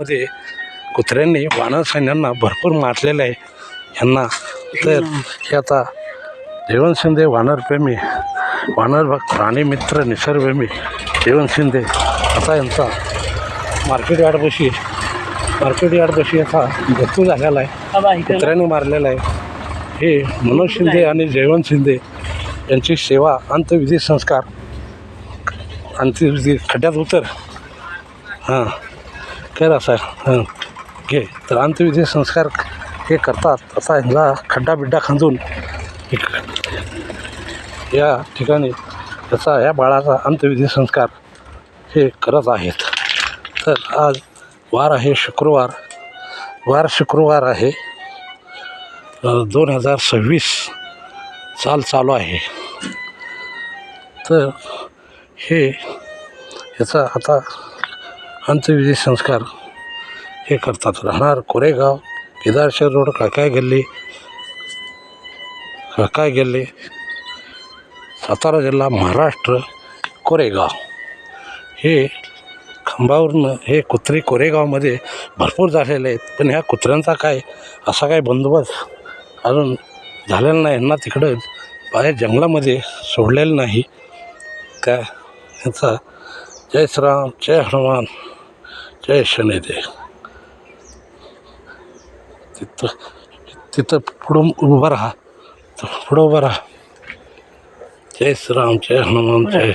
मध्ये कुत्र्यांनी वानर सैन्यांना भरपूर मारलेलं आहे. ह्यांना तर हे आता देवण शिंदे वानरप्रेमी वानर भक्त प्राणीमित्र निसर्गप्रेमी देवण शिंदे. आता यांचा मार्केट यार्डपाशी मार्केट यार्डपाशी याचा मृत्यू झालेला आहे. कुत्र्याने मारलेला आहे. हे मनोज शिंदे आणि जयवंत शिंदे यांची सेवा अंत्यविधी संस्कार अंत्यविधी खड्ड्यात उतर. हां. कर असा घे तर अंत्यविधी संस्कार हे करतात आता ह्याला खड्डा बिड्डा खांदून या ठिकाणी त्याचा या बाळाचा अंत्यविधी संस्कार हे करत आहेत. तर आज वार आहे शुक्रवार. वार शुक्रवार आहे. दोन हजार सव्वीस साल चालू आहे. तर हे याचा आता अंत्यविधी संस्कार हे करतात. राहणार कोरेगाव केदारशेर रोड काकाय गल्ली? काकाय गल्ली? सातारा जिल्हा महाराष्ट्र कोरेगाव. हे खांबावरनं हे कुत्री कोरेगावमध्ये भरपूर झालेले आहेत. पण ह्या कुत्र्यांचा काय असा काय बंदोबस्त अजून झालेला नाही. यांना तिकडं बाहेर जंगलामध्ये सोडलेलं नाही. त्या ह्याचा जय श्रीराम जय हनुमान. जय शनिदेव तिथं तिथं पुढं उभं राहा. पुढं उभं राहा. जय श्रीराम जय हनुमान जय